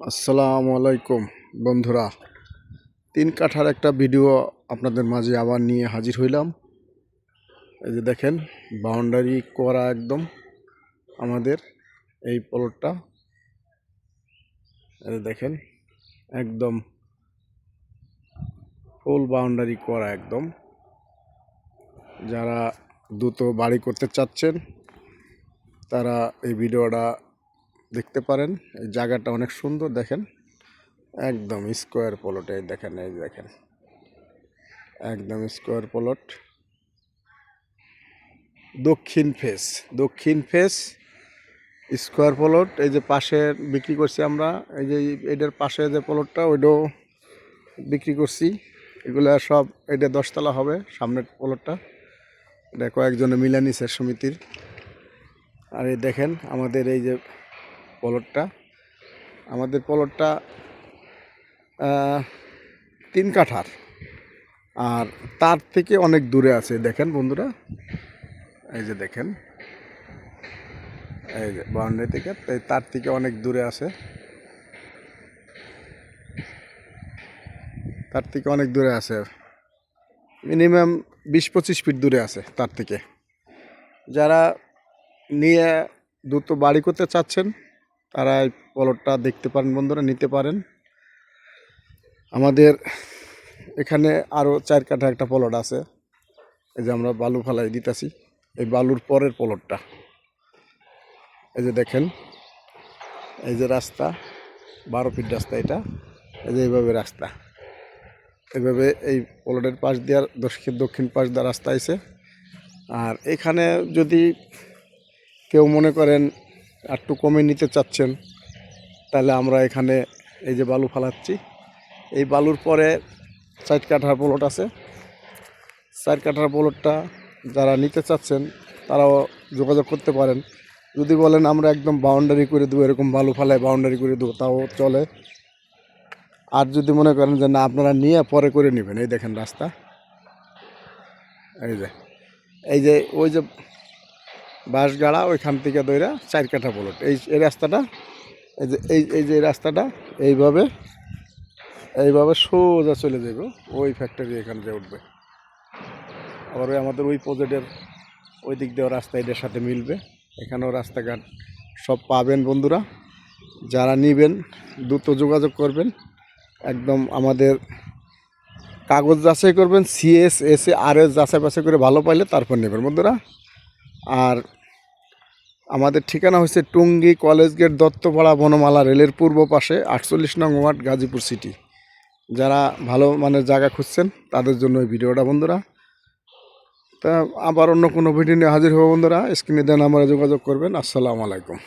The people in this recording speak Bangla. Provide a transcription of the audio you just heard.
আসসালামু আলাইকুম, বন্ধুরা। তিন কাঠার একটা ভিডিও আপনাদের মাঝে আবার নিয়ে হাজির হইলাম। এই যে দেখেন বাউন্ডারি করা একদম আমাদের এই প্লটটা এই দেখেন, একদম ফুল বাউন্ডারি করা একদম। যারা দ্রুত বাড়ি করতে চাচ্ছেন, তারা এই ভিডিওটা দেখতে পারেন, এই জায়গাটা অনেক সুন্দর দেখেন, একদম স্কোয়ার প্লট, এই দেখেন এই দেখেন, একদম স্কোয়ার প্লট। দক্ষিণ ফেস দক্ষিণ ফেস স্কোয়ার প্লট, এই যে পাশে বিক্রি করছি আমরা, এই যে এটার পাশে যে প্লটটা, ওইটাও বিক্রি করছি, এগুলা সব এটা দশতলা হবে, সামনের প্লটটা। এটা কয়েকজনে মিলে নিছে সমিতির। আর এই দেখেন, আমাদের এই যে পলটটা। আমাদের পলটটা তিন কাঠার। আর তার থেকে অনেক দূরে আছে, দেখেন বন্ধুরা। এই যে দেখেন। এই যে বাউন্ডারি থেকে তার থেকে অনেক দূরে আছে। তার থেকে অনেক দূরে আছে। মিনিমাম বিশ পঁচিশ ফিট দূরে আছে তার থেকে। যারা নিয়ে দ্রুত বাড়ি করতে চাচ্ছেন তারা এই পলটটা দেখতে পারেন বন্ধুরা, নিতে পারেন। আমাদের এখানে আরও চার কাঠা একটা পলট আছে। এই যে আমরা বালু ফালাই দিতেছি, এই বালুর পরের পলটটা এই যে দেখেন, এই যে রাস্তা, বারো ফিট রাস্তা এটা। এই যে এইভাবে রাস্তা। এইভাবে এই পলটের পাশ দেওয়ার দক্ষিণ দক্ষিণ পাশ দেওয়ার রাস্তা আছে আর এখানে যদি কেউ মনে করেন একটু কমে নিতে চাচ্ছেন, তাহলে আমরা এখানে এই যে বালু ফালাচ্ছি। এই বালুর পরে চার কাঠার প্লট আছে। চার কাঠার প্লটটা যারা নিতে চাচ্ছেন, তারাও যোগাযোগ করতে পারেন। যদি বলেন আমরা একদম বাউন্ডারি করে দেবো, এরকম বালু ফালায় বাউন্ডারি করে দেবো, তাও চলে। আর যদি মনে করেন যে না, আপনারা নিয়ে পরে করে নেবেন, এই দেখেন রাস্তা। এই যে এই যে, ওই যে বাঁশগাড়া, ওইখান থেকে দইরা চার কাঠা প্লট এই এই রাস্তাটা, এই যে, এই এই যে রাস্তাটা, এইভাবে এইভাবে সোজা চলে যাব ওই ফ্যাক্টরি এখানে যে উঠবে। আবার ওই আমাদের ওই প্রজেক্টের ওই দিক দিয়েও রাস্তা এটার সাথে মিলবে। এখানেও রাস্তাঘাট সব পাবেন বন্ধুরা। যারা নিবেন, দ্রুত যোগাযোগ করবেন। একদম আমাদের কাগজ যাচাই করবেন সিএস এস আর এস যাচাই বাছাই করে ভালো পাইলে তারপর নেবেন বন্ধুরা। আর আমাদের ঠিকানা হচ্ছে টুঙ্গি কলেজ গেট দত্তপাড়া বনমালা রেলের পূর্ব পাশে আটচল্লিশ নং ওয়ার্ড গাজীপুর সিটি। যারা ভালো মানের জায়গা খুঁজছেন, তাদের জন্য এই ভিডিওটা বন্ধুরা। তা আবার অন্য কোনো ভিডিও নিয়ে হাজির হব বন্ধুরা। স্ক্রিনে দেন আমরা যোগাযোগ করবেন। আসসালামু আলাইকুম।